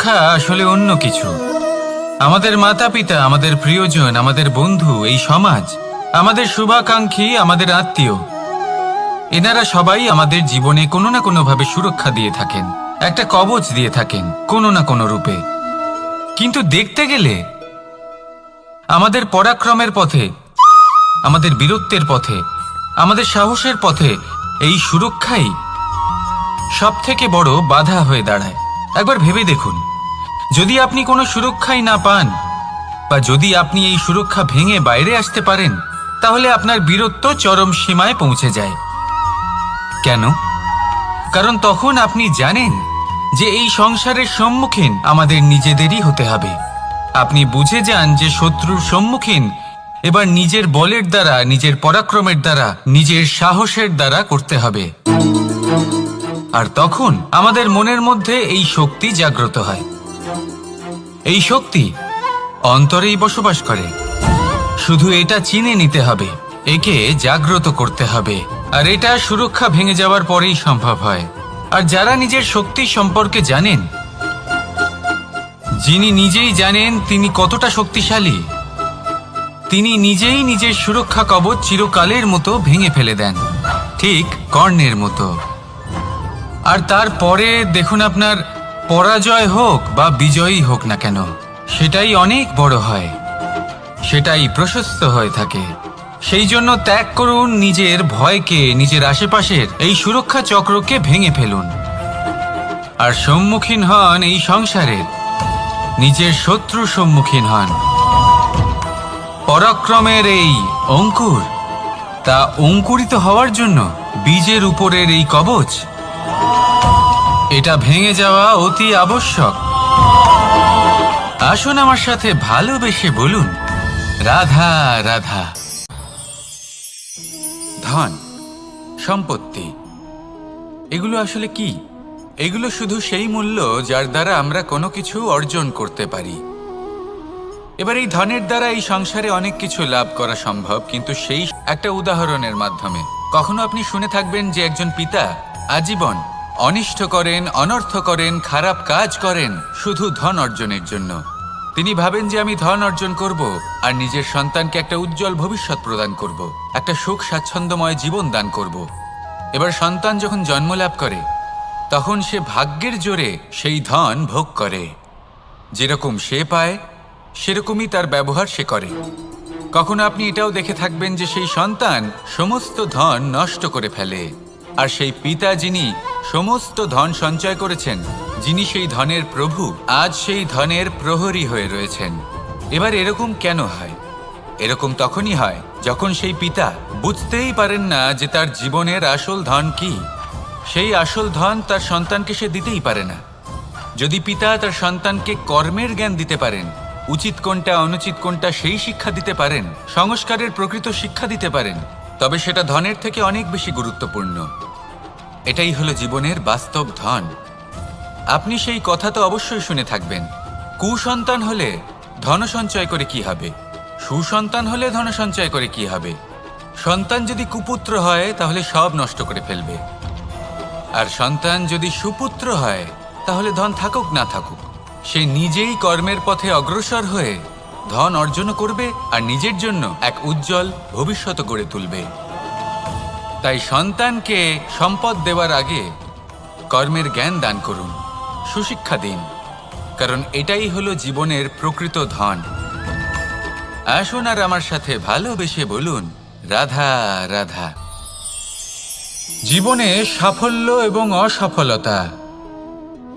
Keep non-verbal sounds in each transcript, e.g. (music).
সুরক্ষা আসলে অন্য কিছু। আমাদের মাতা পিতা আমাদের প্রিয়জন, আমাদের বন্ধু, এই সমাজ, আমাদের শুভাকাঙ্ক্ষী, আমাদের আত্মীয়, এনারা সবাই আমাদের জীবনে কোনো না কোনোভাবে সুরক্ষা দিয়ে থাকেন, একটা কবচ দিয়ে থাকেন, কোনো না কোনো রূপে। কিন্তু দেখতে গেলে আমাদের পরাক্রমের পথে, আমাদের বীরত্বের পথে, আমাদের সাহসের পথে এই সুরক্ষাই সব থেকে বড় বাধা হয়ে দাঁড়ায়। একবার ভেবে দেখুন। যদি আপনি কোনো সুরক্ষাই না পান, বা যদি আপনি এই সুরক্ষা ভেঙে বাইরে আসতে পারেন, তাহলে আপনার বীরত্ব চরম সীমায় পৌঁছে যায়। কেন? কারণ তখন আপনি জানেন যে এই সংসারের সম্মুখীন আমাদের নিজেদেরই হতে হবে। আপনি বুঝে যান যে শত্রুর সম্মুখীন এবার নিজের বলের দ্বারা, নিজের পরাক্রমের দ্বারা, নিজের সাহসের দ্বারা করতে হবে। আর তখন আমাদের মনের মধ্যে এই শক্তি জাগ্রত হয়। এই শক্তি অন্তরেই বসবাস করে। শুধু এটা চিনে নিতে হবে, একে জাগ্রত করতে হবে, আর এটা সুরক্ষা ভেঙে যাওয়ার পরেই সম্ভব হয়। আর যারা নিজের শক্তি সম্পর্কে জানেন, যিনি নিজেই জানেন তিনি কতটা শক্তিশালী, তিনি নিজেই নিজের সুরক্ষা কবচ চিরকালের মতো ভেঙে ফেলে দেন, ঠিক কর্ণের মতো। আর তারপরে দেখুন আপনার পরাজয় হোক বা বিজয়ী হোক না কেন, সেটাই অনেক বড় হয়। সেটাই প্রশস্ত হয়ে থাকে। সেই জন্য ত্যাগ করুন নিজের ভয়কে, নিজের আশেপাশের এই সুরক্ষা চক্রকে ভেঙে ফেলুন। আর সম্মুখীন হন এই সংসারের। নিজের শত্রু সম্মুখীন হন। পরাক্রমের এই অঙ্কুর, তা অঙ্কুরিত হওয়ার জন্য বীজের উপরের এই কবচ এটা ভেঙে যাওয়া অতি আবশ্যক। আসুন আমার সাথে ভালোবেসে বলুন, রাধা রাধা। ধন, সম্পত্তি, এগুলো আসলে কি? এগুলো শুধু সেই মূল্য যার দ্বারা আমরা কোনো কিছু অর্জন করতে পারি। এবার এই ধনের দ্বারা এই সংসারে অনেক কিছু লাভ করা সম্ভব, কিন্তু সেই একটা উদাহরণের মাধ্যমে। কখনো আপনি শুনে থাকবেন যে একজন পিতা আজীবন অনিষ্ট করেন, অনর্থ করেন, খারাপ কাজ করেন, শুধু ধন অর্জনের জন্য। তিনি ভাবেন যে আমি ধন অর্জন করব আর নিজের সন্তানকে একটা উজ্জ্বল ভবিষ্যৎ প্রদান করব, একটা সুখ স্বাচ্ছন্দ্যময় জীবন দান করব। এবার সন্তান যখন জন্ম লাভ করে, তখন সে ভাগ্যের জোরে সেই ধন ভোগ করে। যেরকম সে পায়, সেরকমই তার ব্যবহার সে করে। কখনো আপনি এটাও দেখে থাকবেন যে সেই সন্তান সমস্ত ধন নষ্ট করে ফেলে। আর সেই পিতা যিনি সমস্ত ধন সঞ্চয় করেছেন, যিনি সেই ধনের প্রভু, আজ সেই ধনের প্রহরী হয়ে রয়েছেন। এবার এরকম কেন হয়? এরকম তখনই হয় যখন সেই পিতা বুঝতেই পারেন না যে তার জীবনের আসল ধন কি। সেই আসল ধন তার সন্তানকে সে দিতেই পারে না। যদি পিতা তার সন্তানকে কর্মের জ্ঞান দিতে পারেন, উচিত কোনটা, অনুচিত কোনটা সেই শিক্ষা দিতে পারেন, সংস্কারের প্রকৃত শিক্ষা দিতে পারেন তবে সেটা ধনের থেকে অনেক বেশি গুরুত্বপূর্ণ। এটাই হলো জীবনের বাস্তব ধন। আপনি সেই কথা তো অবশ্যই শুনে থাকবেন। কুসন্তান হলে ধন সঞ্চয় করে কি হবে? সুসন্তান হলে ধন সঞ্চয় করে কি হবে? সন্তান যদি কুপুত্র হয়, তাহলে সব নষ্ট করে ফেলবে। আর সন্তান যদি সুপুত্র হয়, তাহলে ধন থাকুক না থাকুক, সে নিজেই কর্মের পথে অগ্রসর হয়ে ধন অর্জন করবে আর নিজের জন্য এক উজ্জ্বল ভবিষ্যৎ গড়ে তুলবে। তাই সন্তানকে সম্পদ দেওয়ার আগে কর্মের জ্ঞান দান করুন, সুশিক্ষা দিন, কারণ এটাই হলো জীবনের প্রকৃত ধন। আসুন আর আমার সাথে ভালোবেসে বলুন, রাধা রাধা। জীবনে সাফল্য এবং অসফলতা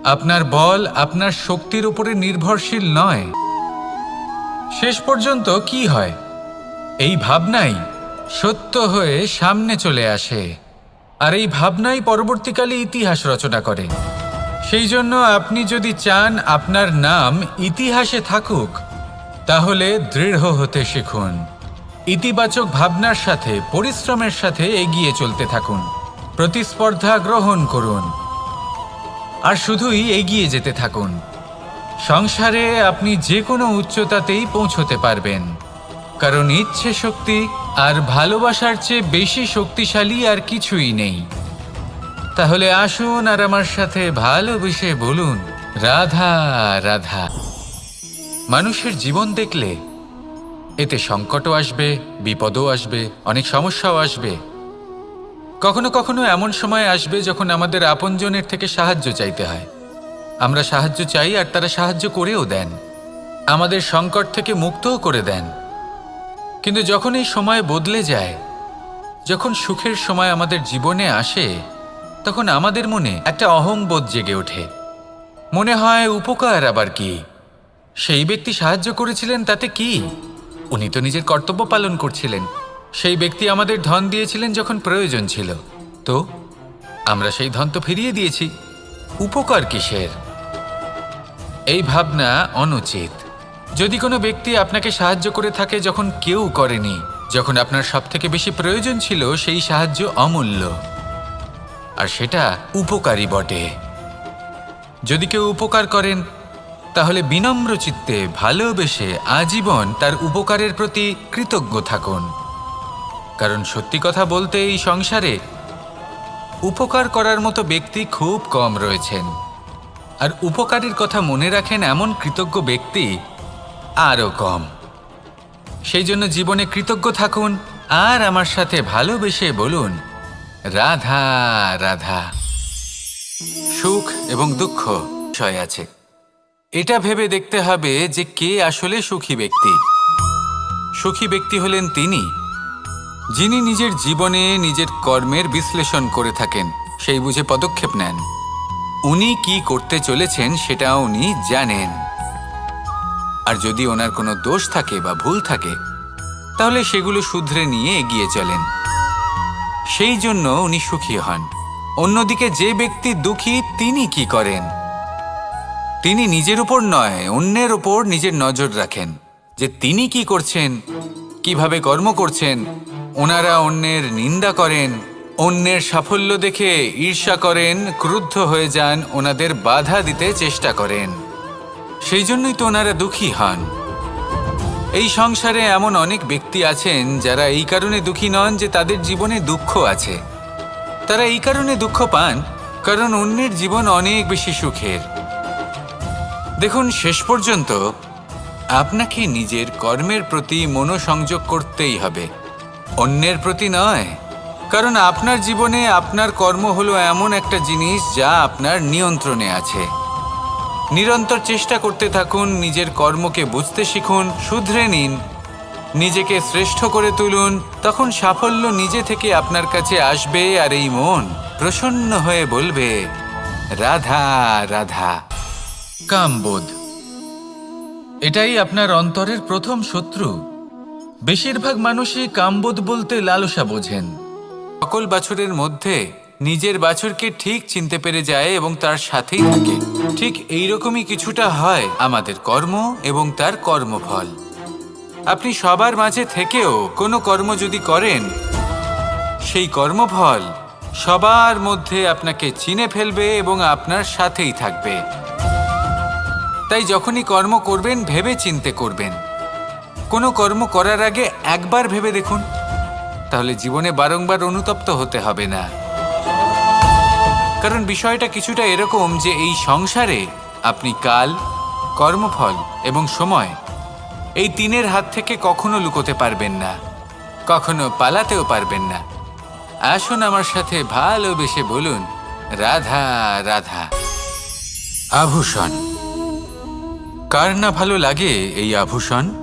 আপনার বল, আপনার শক্তির উপরে নির্ভরশীল নয়। শেষ পর্যন্ত কি হয়? এই ভাবনাই সত্য হয়ে সামনে চলে আসে। আর এই ভাবনাই পরবর্তীকালে ইতিহাস রচনা করে। সেই জন্য আপনি যদি চান আপনার নাম ইতিহাসে থাকুক, তাহলে দৃঢ় হতে শিখুন। ইতিবাচক ভাবনার সাথে, পরিশ্রমের সাথে এগিয়ে চলতে থাকুন। প্রতিস্পর্ধা গ্রহণ করুন। আর শুধুই এগিয়ে যেতে থাকুন। সংসারে আপনি যে কোনো উচ্চতাতেই পৌঁছতে পারবেন। কারণ ইচ্ছে শক্তি আর ভালোবাসার চেয়ে বেশি শক্তিশালী আর কিছুই নেই। তাহলে আসুন আর আমার সাথে ভালোবেসে বলুন, রাধা রাধা। মানুষের জীবন দেখলে এতে সংকটও আসবে, বিপদও আসবে, অনেক সমস্যাও আসবে। কখনো কখনো এমন সময় আসবে যখন আমাদের আপনজনের থেকে সাহায্য চাইতে হয়। আমরা সাহায্য চাই আর তারা সাহায্য করেও দেন। আমাদের সংকট থেকে মুক্তও করে দেন। কিন্তু যখন এই সময় বদলে যায়, যখন সুখের সময় আমাদের জীবনে আসে, তখন আমাদের মনে একটা অহংবোধ জেগে ওঠে। মনে হয়, উপকার আবার কি? সেই ব্যক্তি সাহায্য করেছিলেন তাতে কি? উনি তো নিজের কর্তব্য পালন করছিলেন। সেই ব্যক্তি আমাদের ধন দিয়েছিলেন যখন প্রয়োজন ছিল। তো, আমরা সেই ধন তো ফিরিয়ে দিয়েছি। উপকার কিসের? এই ভাবনা অনুচিত। যদি কোনো ব্যক্তি আপনাকে সাহায্য করে থাকে যখন কেউ করেনি, যখন আপনার সব থেকে বেশি প্রয়োজন ছিল সেই সাহায্য অমূল্য। আর সেটা উপকারী বটে। যদি কেউ উপকার করেন, তাহলে বিনম্র চিত্তে ভালোবেসে আজীবন তার উপকারের প্রতি কৃতজ্ঞ থাকুন। কারণ সত্যি কথা বলতে এই সংসারে উপকার করার মতো ব্যক্তি খুব কম রয়েছেন। আর উপকারীর কথা মনে রাখেন এমন কৃতজ্ঞ ব্যক্তি আরও কম। সেই জন্য জীবনে কৃতজ্ঞ থাকুন আর আমার সাথে ভালোবেসে বলুন, রাধা রাধা। সুখ এবং দুঃখ বিষয় আছে। এটা ভেবে দেখতে হবে যে কে আসলে সুখী ব্যক্তি। সুখী ব্যক্তি হলেন তিনি, যিনি নিজের জীবনে নিজের কর্মের বিশ্লেষণ করে থাকেন, সেই বুঝে পদক্ষেপ নেন। উনি কি করতে চলেছেন সেটা উনি জানেন। আর যদি ওনার কোনো দোষ থাকে বা ভুল থাকে, তাহলে সেগুলো শুধরে নিয়ে এগিয়ে চলেন। সেই জন্য উনি সুখী হন। অন্যদিকে যে ব্যক্তি দুঃখী, তিনি কি করেন? তিনি নিজের উপর নয়, অন্যের উপর নিজের নজর রাখেন যে তিনি কি করছেন, কীভাবে কর্ম করছেন, ওনারা অন্যের নিন্দা করেন অন্যের সাফল্য দেখে ঈর্ষা করেন, ক্রুদ্ধ হয়ে যান, ওনাদের বাধা দিতে চেষ্টা করেন। সেই জন্যই তো ওনারা দুঃখী হন। এই সংসারে এমন অনেক ব্যক্তি আছেন যারা এই কারণে দুঃখী নন যে তাদের জীবনে দুঃখ আছে। তারা এই কারণে দুঃখ পান, কারণ অন্যের জীবন অনেক বেশি সুখের। দেখুন, শেষ পর্যন্ত আপনাকে নিজের কর্মের প্রতি মনোসংযোগ করতেই হবে। অন্যের প্রতি নয় কারণ আপনার জীবনে আপনার কর্ম হলো এমন একটা জিনিস যা আপনার নিয়ন্ত্রণে আছে। নিরন্তর চেষ্টা করতে থাকুন, নিজের কর্মকে বুঝতে শিখুন, শুধরে নিন, নিজেকে শ্রেষ্ঠ করে তুলুন, তখন সাফল্য নিজে থেকে আপনার কাছে আসবে আর এই মন প্রসন্ন হয়ে বলবে, রাধা রাধা। কামবোধ। এটাই আপনার অন্তরের প্রথম শত্রু। বেশিরভাগ মানুষই কামবোধ বলতে লালসা বোঝেন। সকল বাছুরের মধ্যে নিজের বাছুরকে ঠিক চিনতে পেরে যায় এবং তার সাথেই থাকে। ঠিক এইরকমই কিছুটা হয় আমাদের কর্ম এবং তার কর্মফল। আপনি সবার মাঝে থেকেও কোনো কর্ম যদি করেন, সেই কর্মফল সবার মধ্যে আপনাকে চিনে ফেলবে এবং আপনার সাথেই থাকবে। তাই যখনই কর্ম করবেন, ভেবে চিনতে করবেন। কোনো কর্ম করার আগে একবার ভেবে দেখুন। তাহলে জীবনে বারংবার অনুতপ্ত হতে হবে না। কারণ বিষয়টা কিছুটা এরকম যে এই সংসারে আপনি কাল, কর্মফল এবং সময় এই তিনের হাত থেকে কখনো লুকোতে পারবেন না, কখনো পালাতেও পারবেন না। আসুন আমার সাথে ভালোবেসে বলুন, রাধা রাধা। আভূষণ। কার না ভালো লাগে এই আভূষণ?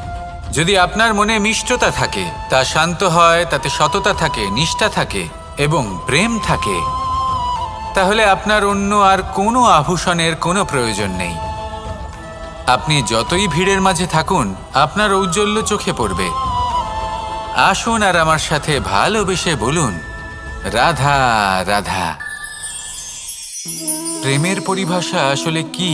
যদি আপনার মনে মিষ্টতা থাকে, তা শান্ত হয়, তাতে সততা থাকে, নিষ্ঠা থাকে এবং প্রেম থাকে, তাহলে আপনার অন্য আর কোনো আভূষণের কোনো প্রয়োজন নেই। আপনি যতই ভিড়ের মাঝে থাকুন, আপনার ঔজ্জ্বল্য চোখে পড়বে। আসুন আর আমার সাথে ভালোবেসে বলুন, রাধা রাধা। প্রেমের পরিভাষা আসলে কি?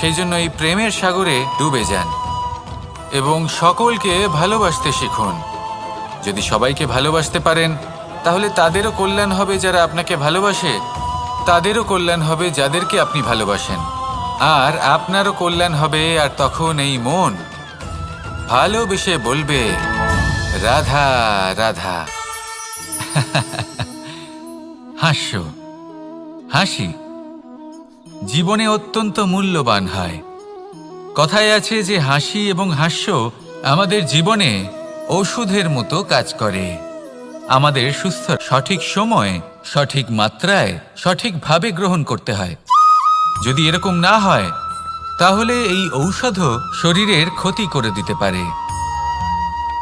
সেই জন্য এই প্রেমের সাগরে ডুবে যান এবং সকলকে ভালোবাসতে শিখুন। যদি সবাইকে ভালোবাসতে পারেন, তাহলে তাদেরও কল্যাণ হবে যারা আপনাকে ভালোবাসে, তাদেরও কল্যাণ হবে যাদেরকে আপনি ভালোবাসেন। আর আপনারও কল্যাণ হবে আর তখন এই মন। ভালোবেসে বলবে, রাধা রাধা। (laughs) হাস্য হাসি। জীবনে অত্যন্ত মূল্যবান হয়। কথায় আছে যে হাসি এবং হাস্য আমাদের জীবনে ওষুধের মতো কাজ করে। আমাদের সুস্থ, সঠিক সময়ে, সঠিক মাত্রায়, সঠিকভাবে গ্রহণ করতে হয়। যদি এরকম না হয়, তাহলে এই ঔষধও শরীরের ক্ষতি করে দিতে পারে।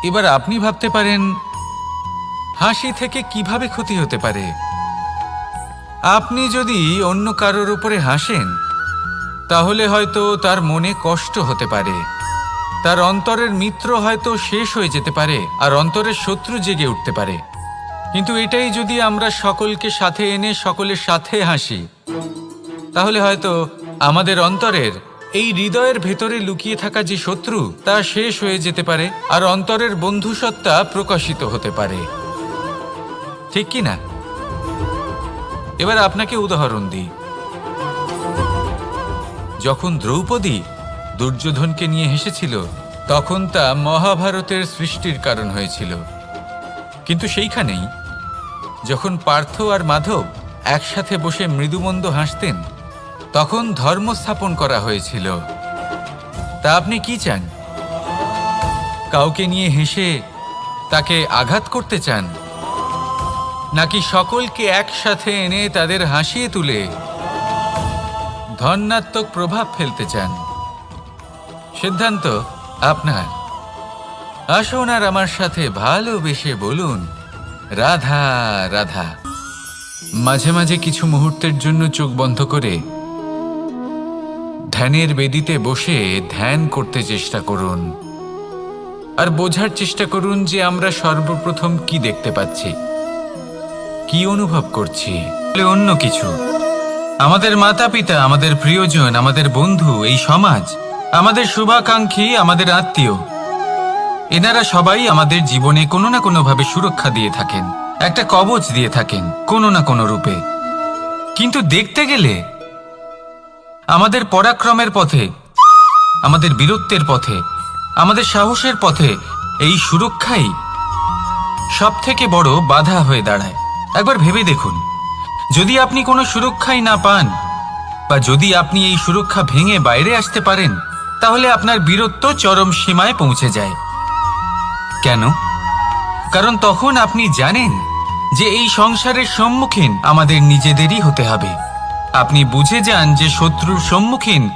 এবার আপনি ভাবতে পারেন, হাসি থেকে কীভাবে ক্ষতি হতে পারে? আপনি যদি অন্য কারোর উপরে হাসেন, তাহলে হয়তো তার মনে কষ্ট হতে পারে। তার অন্তরের মিত্র হয়তো শেষ হয়ে যেতে পারে আর অন্তরের শত্রু জেগে উঠতে পারে। কিন্তু এটাই যদি আমরা সকলকে সাথে এনে সকলের সাথে হাসি, তাহলে হয়তো আমাদের অন্তরের এই হৃদয়ের ভেতরে লুকিয়ে থাকা যে শত্রু, তা শেষ হয়ে যেতে পারে আর অন্তরের বন্ধুসত্তা প্রকাশিত হতে পারে। ঠিক কি না? এবার আপনাকে উদাহরণ দিই। যখন দ্রৌপদী দুর্যোধনকে নিয়ে হেসেছিল, তখন তা মহাভারতের সৃষ্টির কারণ হয়েছিল। কিন্তু সেইখানেই, যখন পার্থ আর মাধব একসাথে বসে মৃদুমন্দ হাসতেন, তখন ধর্ম স্থাপন করা হয়েছিল। তা আপনি কি চান? কাউকে নিয়ে হেসে তাকে আঘাত করতে চান? নাকি সকলকে একসাথে এনে তাদের হাসিয়ে তুলে ধন্যাত্মক প্রভাব ফেলতে চান? সিদ্ধান্ত আপনার। আসুন আর আমার সাথে ভালোবেসে বলুন, রাধা রাধা। মাঝে মাঝে কিছু মুহূর্তের জন্য চোখ বন্ধ করে ধ্যানের বেদিতে বসে ধ্যান করতে চেষ্টা করুন। আর বোঝার চেষ্টা করুন যে আমরা সর্বপ্রথম কি দেখতে পাচ্ছি। কি অনুভব করছি? অন্য কিছু। আমাদের মাতা পিতা আমাদের প্রিয়জন, আমাদের বন্ধু, এই সমাজ, আমাদের শুভাকাঙ্ক্ষী, আমাদের আত্মীয়, এনারা সবাই আমাদের জীবনে কোনো না কোনোভাবে সুরক্ষা দিয়ে থাকেন, একটা কবচ দিয়ে থাকেন, কোনো না কোনো রূপে। কিন্তু দেখতে গেলে আমাদের পরাক্রমের পথে, আমাদের বীরত্বের পথে, আমাদের সাহসের পথে এই সুরক্ষাই সব থেকে বড় বাধা হয়ে দাঁড়ায়। একবার ভেবে দেখুন। যদি আপনি কোনো সুরক্ষাই না পান, বা যদি আপনি এই সুরক্ষা ভেঙে বাইরে আসতে পারেন, তাহলে আপনার বীরত্ব চরম সীমায় পৌঁছে যায়। কেন? কারণ তখন আপনি জানেন যে এই সংসারের সম্মুখীন আমাদের নিজেদেরই হতে হবে। আপনি বুঝে যান যে শত্রুর সম্মুখীন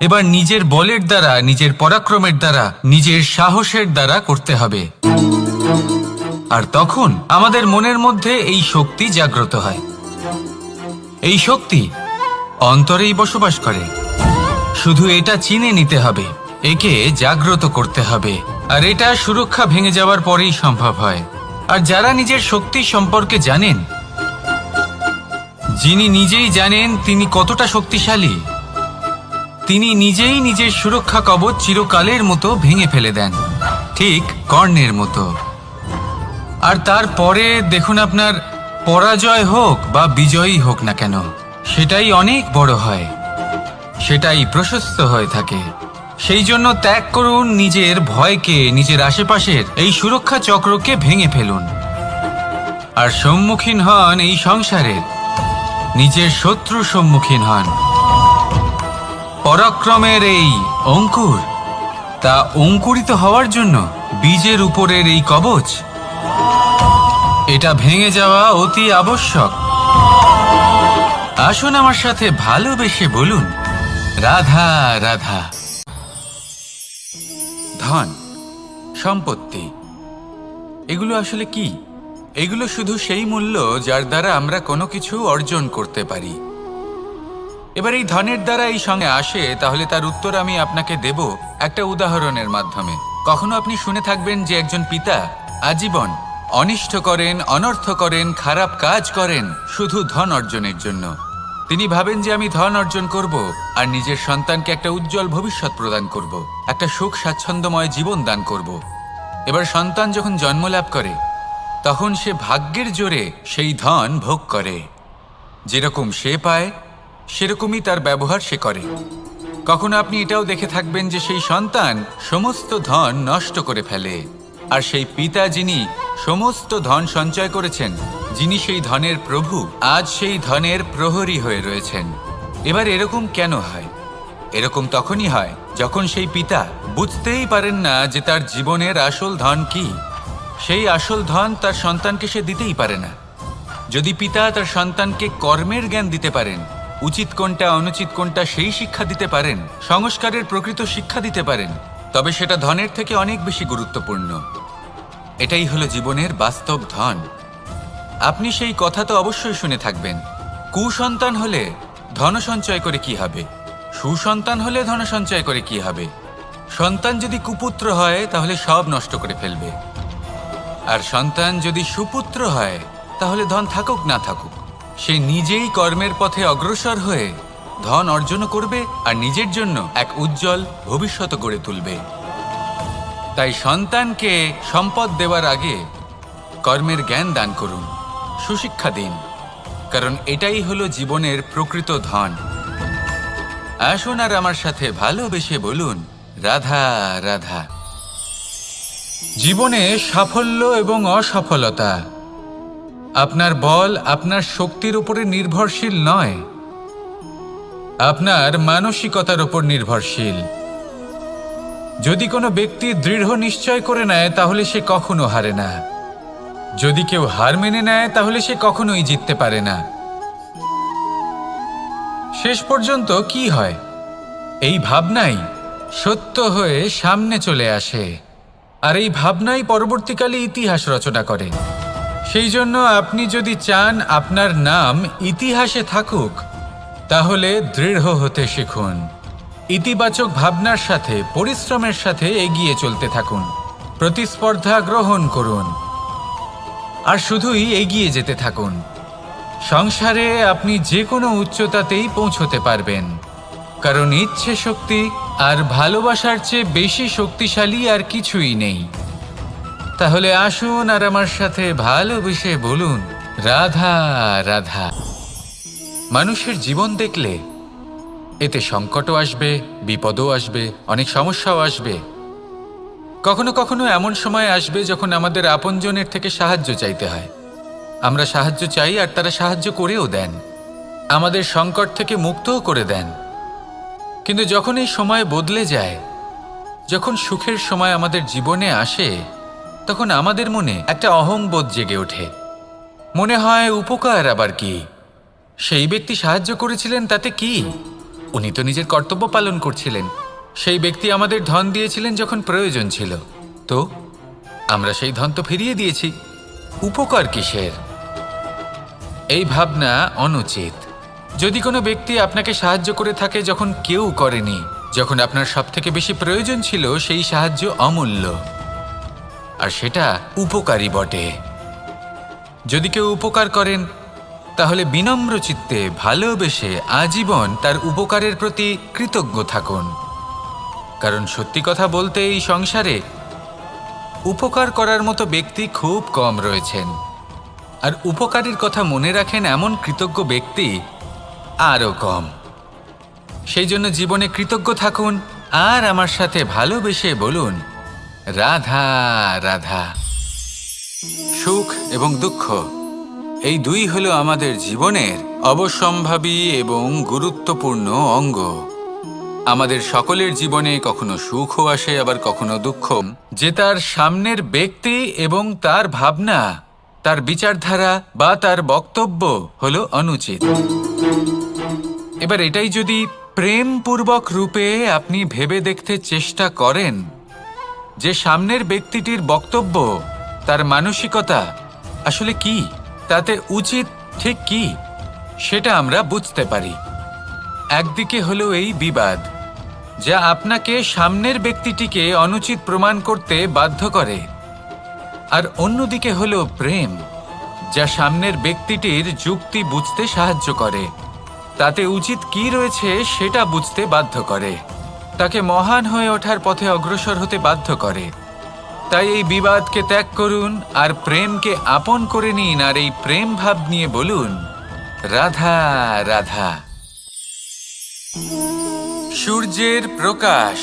এবার নিজের বলের দ্বারা, নিজের পরাক্রমের দ্বারা, নিজের সাহসের দ্বারা করতে হবে। আর তখন আমাদের মনের মধ্যে এই শক্তি জাগ্রত হয়। এই শক্তি অন্তরেই বসবাস করে। শুধু এটা চিনে নিতে হবে, একে জাগ্রত করতে হবে। আর এটা সুরক্ষা ভেঙে যাওয়ার পরেই সম্ভব হয়। আর যারা নিজের শক্তি সম্পর্কে জানেন, যিনি নিজেই জানেন তিনি কতটা শক্তিশালী, তিনি নিজেই নিজের সুরক্ষা কবচ চিরকালের মতো ভেঙে ফেলে দেন, ঠিক কর্ণের মতো। আর তারপরে দেখুন আপনার পরাজয় হোক বা বিজয়ী হোক না কেন, সেটাই অনেক বড় হয়, সেটাই প্রশস্ত হয়ে থাকে। সেই জন্য ত্যাগ করুন নিজের ভয়কে, নিজের আশেপাশের এই সুরক্ষা চক্রকে ভেঙে ফেলুন। আর সম্মুখীন হন এই সংসারের নিজের শত্রু সম্মুখীন হন। পরাক্রমের এই অঙ্কুর, তা অঙ্কুরিত হওয়ার জন্য বীজের উপরের এই কবচ এটা ভেঙে যাওয়া অতি আবশ্যক। আসুন আমার সাথে ভালোবেসে বলুন, রাধা রাধা। ধন, সম্পত্তি, এগুলো আসলে কি? এগুলো শুধু সেই মূল্য যার দ্বারা আমরা কোনো কিছু অর্জন করতে পারি। এবার এই ধনের দ্বারা এই সঙ্গে আসে, তাহলে তার উত্তর আমি আপনাকে দেব একটা উদাহরণের মাধ্যমে। কখনো আপনি শুনে থাকবেন যে একজন পিতা আজীবন অনিষ্ট করেন, অনর্থ করেন, খারাপ কাজ করেন, শুধু ধন অর্জনের জন্য। তিনি ভাবেন যে আমি ধন অর্জন করব আর নিজের সন্তানকে একটা উজ্জ্বল ভবিষ্যৎ প্রদান করব, একটা সুখ স্বাচ্ছন্দ্যময় জীবন দান করব। এবার সন্তান যখন জন্ম লাভ করে, তখন সে ভাগ্যের জোরে সেই ধন ভোগ করে। যেরকম সে পায়, সেরকমই তার ব্যবহার সে করে। কখনো আপনি এটাও দেখে থাকবেন যে সেই সন্তান সমস্ত ধন নষ্ট করে ফেলে। আর সেই পিতা যিনি সমস্ত ধন সঞ্চয় করেছেন, যিনি সেই ধনের প্রভু, আজ সেই ধনের প্রহরী হয়ে রয়েছেন। এবার এরকম কেন হয়? এরকম তখনই হয় যখন সেই পিতা বুঝতেই পারেন না যে তার জীবনের আসল ধন কি। সেই আসল ধন তার সন্তানকে সে দিতেই পারে না। যদি পিতা তার সন্তানকে কর্মের জ্ঞান দিতে পারেন, উচিত কোনটা, অনুচিত কোনটা সেই শিক্ষা দিতে পারেন, সংস্কারের প্রকৃত শিক্ষা দিতে পারেন, তবে সেটা ধনের থেকে অনেক বেশি গুরুত্বপূর্ণ। এটাই হলো জীবনের বাস্তব ধন। আপনি সেই কথা তো অবশ্যই শুনে থাকবেন। কুসন্তান হলে ধন সঞ্চয় করে কি হবে? সুসন্তান হলে ধন সঞ্চয় করে কি হবে? সন্তান যদি কুপুত্র হয়, তাহলে সব নষ্ট করে ফেলবে। আর সন্তান যদি সুপুত্র হয়, তাহলে ধন থাকুক না থাকুক। সে নিজেই কর্মের পথে অগ্রসর হয়ে ধন অর্জন করবে আর নিজের জন্য এক উজ্জ্বল ভবিষ্যৎ গড়ে তুলবে। তাই সন্তানকে সম্পদ দেওয়ার আগে কর্মের জ্ঞান দান করুন, সুশিক্ষা দিন, কারণ এটাই হলো জীবনের প্রকৃত ধন। আসুন আর আমার সাথে ভালোবেসে বলুন, রাধা রাধা। জীবনে সাফল্য এবং অসফলতা আপনার বল, আপনার শক্তির উপরে নির্ভরশীল নয়, আপনার মানসিকতার উপর নির্ভরশীল। যদি কোনো ব্যক্তি দৃঢ় নিশ্চয় করে নেয়, তাহলে সে কখনো হারে না। যদি কেউ হার মেনে নেয়, তাহলে সে কখনোই জিততে পারে না। শেষ পর্যন্ত কি হয়? এই ভাবনাই সত্য হয়ে সামনে চলে আসে। আর এই ভাবনাই পরবর্তীকালে ইতিহাস রচনা করে। সেই জন্য আপনি যদি চান আপনার নাম ইতিহাসে থাকুক, তাহলে দৃঢ় হতে শিখুন। ইতিবাচক ভাবনার সাথে, পরিশ্রমের সাথে এগিয়ে চলতে থাকুন। প্রতিস্পর্ধা গ্রহণ করুন। আর শুধুই এগিয়ে যেতে থাকুন। সংসারে আপনি যে কোনো উচ্চতাতেই পৌঁছতে পারবেন। কারণ ইচ্ছে শক্তি আর ভালোবাসার চেয়ে বেশি শক্তিশালী আর কিছুই নেই। তাহলে আসুন আর আমার সাথে ভালোবেসে বলুন, রাধা রাধা। মানুষের জীবন দেখলে এতে সংকটও আসবে, বিপদও আসবে, অনেক সমস্যাও আসবে। কখনো কখনো এমন সময় আসবে যখন আমাদের আপনজনের থেকে সাহায্য চাইতে হয়। আমরা সাহায্য চাই আর তারা সাহায্য করেও দেন। আমাদের সংকট থেকে মুক্তও করে দেন। কিন্তু যখন এই সময় বদলে যায়, যখন সুখের সময় আমাদের জীবনে আসে, তখন আমাদের মনে একটা অহংবোধ জেগে ওঠে। মনে হয়, উপকার আবার কি? সেই ব্যক্তি সাহায্য করেছিলেন তাতে কি? উনি তো নিজের কর্তব্য পালন করছিলেন। সেই ব্যক্তি আমাদের ধন দিয়েছিলেন যখন প্রয়োজন ছিল। তো, আমরা সেই ধন তো ফিরিয়ে দিয়েছি। উপকার কিসের? এই ভাবনা অনুচিত। যদি কোনো ব্যক্তি আপনাকে সাহায্য করে থাকে যখন কেউ করেনি, যখন আপনার সব থেকে বেশি প্রয়োজন ছিল সেই সাহায্য অমূল্য। আর সেটা উপকারী বটে। যদি কেউ উপকার করেন তাহলে বিনম্র চিত্তে ভালোবেসে আজীবন তার উপকারের প্রতি কৃতজ্ঞ থাকুন। কারণ সত্যি কথা বলতে এই সংসারে উপকার করার মতো ব্যক্তি খুব কম রয়েছেন। আর উপকারের কথা মনে রাখেন এমন কৃতজ্ঞ ব্যক্তি আরও কম। সেই জন্য জীবনে কৃতজ্ঞ থাকুন আর আমার সাথে ভালোবেসে বলুন, রাধা রাধা। সুখ এবং দুঃখ এই দুই হলো আমাদের জীবনের অবসম্ভাবী এবং গুরুত্বপূর্ণ অঙ্গ। আমাদের সকলের জীবনে কখনো সুখও আসে, আবার কখনো দুঃখ। যে তার সামনের ব্যক্তি এবং তার ভাবনা, তার বিচারধারা বা তার বক্তব্য হলো অনুচিত। এবার এটাই যদি প্রেমপূর্বক রূপে আপনি ভেবে দেখতে চেষ্টা করেন, যে সামনের ব্যক্তিটির বক্তব্য, তার মানসিকতা আসলে কি? তাতে উচিত ঠিক কি, সেটা আমরা বুঝতে পারি। একদিকে হলো এই বিবাদ, যা আপনাকে সামনের ব্যক্তিটিকে অনুচিত প্রমাণ করতে বাধ্য করে, আর অন্যদিকে হলো প্রেম, যা সামনের ব্যক্তিটির যুক্তি বুঝতে সাহায্য করে। তাতে উচিত কি রয়েছে সেটা বুঝতে বাধ্য করে, তাকে মহান হয়ে ওঠার পথে অগ্রসর হতে বাধ্য করে। তাই এই বিবাদকে ত্যাগ করুন আর প্রেমকে আপন করে নিন আর এই প্রেম ভাব নিয়ে বলুন, রাধা রাধা। সূর্যের প্রকাশ,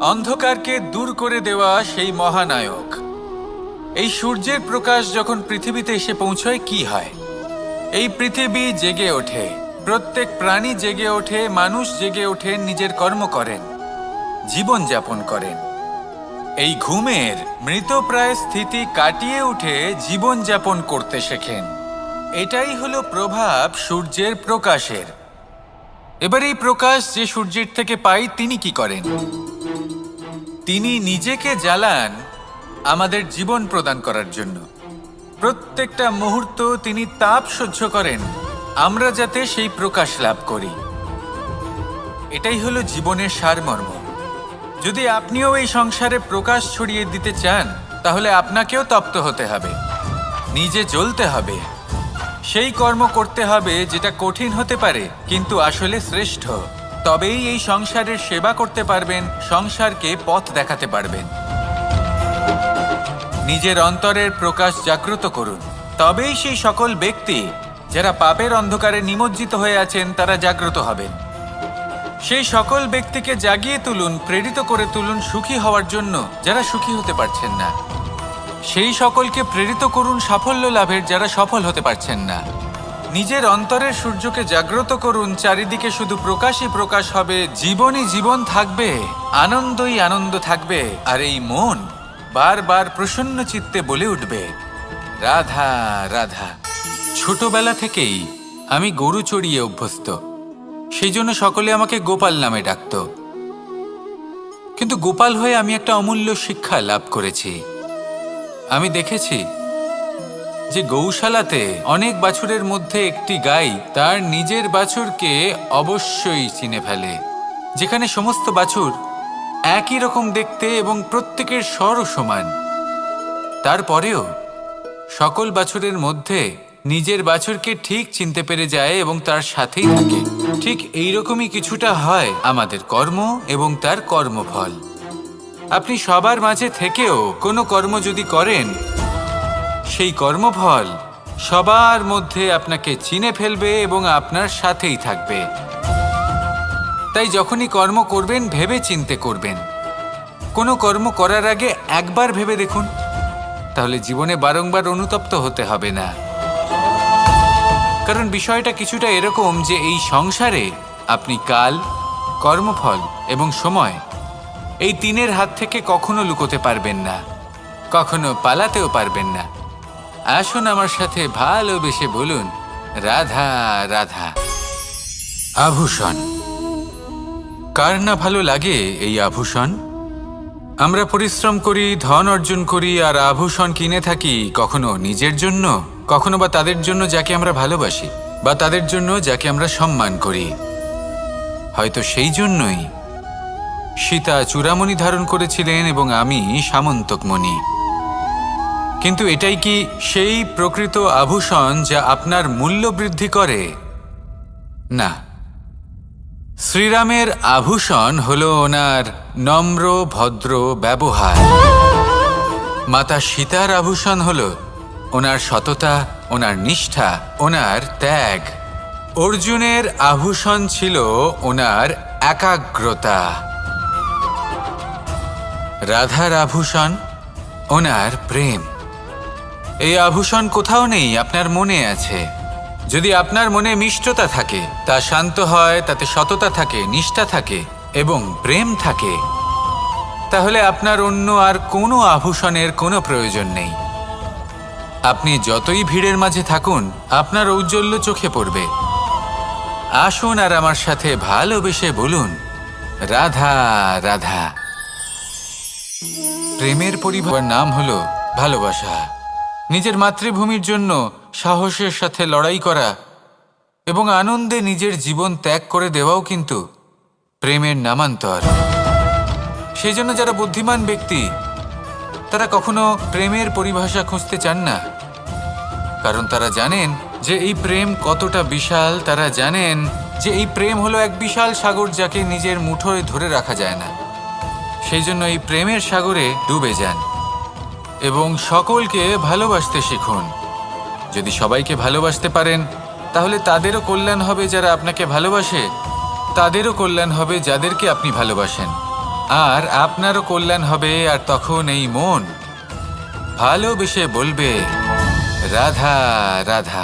অন্ধকারকে দূর করে দেওয়া সেই মহানায়ক। এই সূর্যের প্রকাশ যখন পৃথিবীতে এসে পৌঁছয়, কি হয়? এই পৃথিবী জেগে ওঠে, প্রত্যেক প্রাণী জেগে ওঠে, মানুষ জেগে ওঠে, নিজের কর্ম করেন জীবন যাপন করেন। এই ঘুমের মৃতপ্রায় স্থিতি কাটিয়ে উঠে জীবন যাপন করতে শেখেন। এটাই হলো প্রভাব সূর্যের প্রকাশের। এবার এই প্রকাশ যে সূর্যের থেকে পাই তিনি কি করেন? তিনি নিজেকে জ্বালান আমাদের জীবন প্রদান করার জন্য। প্রত্যেকটা মুহূর্ত তিনি তাপ সহ্য করেন, আমরা যাতে সেই প্রকাশ লাভ করি। এটাই হলো জীবনের সারমর্ম। যদি আপনিও এই সংসারে প্রকাশ ছড়িয়ে দিতে চান, তাহলে আপনাকেও তপ্ত হতে হবে। নিজে জ্বলতে হবে। সেই কর্ম করতে হবে যেটা কঠিন হতে পারে, কিন্তু আসলে শ্রেষ্ঠ। তবেই এই সংসারের সেবা করতে পারবেন, সংসারকে পথ দেখাতে পারবেন। নিজের অন্তরের প্রকাশ জাগ্রত করুন। তবেই সেই সকল ব্যক্তি, যারা পাপের অন্ধকারে নিমজ্জিত হয়ে আছেন, তারা জাগ্রত হবেন। সেই সকল ব্যক্তিকে জাগিয়ে তুলুন, প্রেরিত করে তুলুন সুখী হওয়ার জন্য, যারা সুখী হতে পারছেন না। সেই সকলকে প্রেরিত করুন সাফল্য লাভের, যারা সফল হতে পারছেন না। নিজের অন্তরের সূর্যকে জাগ্রত করুন, চারিদিকে শুধু প্রকাশই প্রকাশ হবে, জীবনই জীবন থাকবে, আনন্দই আনন্দ থাকবে, আর এই মন বারবার প্রসন্ন চিত্তে বলে উঠবে, রাধা রাধা। ছোটবেলা থেকেই আমি গরু চড়িয়ে অভ্যস্ত। সেই জন্য সকলে আমাকে গোপাল নামে ডাকত। কিন্তু গোপাল হয়ে আমি একটা অমূল্য শিক্ষা লাভ করেছি। আমি দেখেছি যে গৌশালাতে অনেক বাছুরের মধ্যে একটি গাই তার নিজের বাছুরকে অবশ্যই চিনে ফেলে, যেখানে সমস্ত বাছুর একই রকম দেখতে এবং প্রত্যেকের স্বরও সমান। তারপরেও সকল বাছুরের মধ্যে নিজের বাছুরকে ঠিক চিনতে পেরে যায় এবং তার সাথেই থাকে। ঠিক এইরকমই কিছুটা হয় আমাদের কর্ম এবং তার কর্মফল। আপনি সবার মাঝে থেকেও কোনো কর্ম যদি করেন, সেই কর্মফল সবার মধ্যে আপনাকে চিনে ফেলবে এবং আপনার সাথেই থাকবে। তাই যখনই কর্ম করবেন, ভেবে চিনতে করবেন। কোনো কর্ম করার আগে একবার ভেবে দেখুন। তাহলে জীবনে বারংবার অনুতপ্ত হতে হবে না। কারণ বিষয়টা কিছুটা এরকম যে এই সংসারে আপনি কাল, কর্মফল এবং সময় এই তিনের হাত থেকে কখনো লুকোতে পারবেন না, কখনো পালাতেও পারবেন না। আসুন আমার সাথে ভালোবেসে বলুন, রাধা রাধা। আভূষণ। কার না ভালো লাগে এই আভূষণ? আমরা পরিশ্রম করি, ধন অর্জন করি, আর আভূষণ কিনে থাকি কখনো নিজের জন্য? কখনো বা তাদের জন্য যাকে আমরা ভালোবাসি, বা তাদের জন্য যাকে আমরা সম্মান করি। হয়তো সেই জন্যই সীতা চূড়ামণি ধারণ করেছিলেন এবং আমি সামন্তকমণি। কিন্তু এটাই কি সেই প্রকৃত আভূষণ যা আপনার মূল্য বৃদ্ধি করে? না। শ্রীরামের আভূষণ হল ওনার নম্র, ভদ্র ব্যবহার। মাতা সীতার আভূষণ হল ওনার সততা, ওনার নিষ্ঠা, ওনার ত্যাগ। অর্জুনের আভূষণ ছিল ওনার একাগ্রতা। রাধার আভূষণ, ওনার প্রেম। এই আভূষণ কোথাও নেই, আপনার মনে আছে। যদি আপনার মনে মিষ্টতা থাকে, তা শান্ত হয়, তাতে সততা থাকে, নিষ্ঠা থাকে এবং প্রেম থাকে, তাহলে আপনার অন্য আর কোনো আভূষণের কোনো প্রয়োজন নেই। আপনি যতই ভিড়ের মাঝে থাকুন, আপনার ঔজ্জ্বল্য চোখে পড়বে। আসুন আর আমার সাথে ভালোবেসে বলুন, রাধা রাধা। প্রেমের পরিবার নাম হলো ভালোবাসা। নিজের মাতৃভূমির জন্য সাহসের সাথে লড়াই করা এবং আনন্দে নিজের জীবন ত্যাগ করে দেওয়াও কিন্তু প্রেমের নামান্তর। সেই জন্য যারা বুদ্ধিমান ব্যক্তি তারা কখনো প্রেমের পরিভাষা খুঁজতে চান না। কারণ তারা জানেন যে এই প্রেম কতটা বিশাল, তারা জানেন যে এই প্রেম হলো এক বিশাল সাগর যাকে নিজের মুঠোয় ধরে রাখা যায় না। সেই জন্য এই প্রেমের সাগরে ডুবে যান এবং সকলকে ভালোবাসতে শিখুন। যদি সবাইকে ভালোবাসতে পারেন, তাহলে তাদেরও কল্যাণ হবে যারা আপনাকে ভালোবাসে, তাদেরও কল্যাণ হবে যাদেরকে আপনি ভালোবাসেন। আর আপনারও কল্যাণ হবে আর তখন এই মন। ভালোবেসে বলবে রাধা রাধা।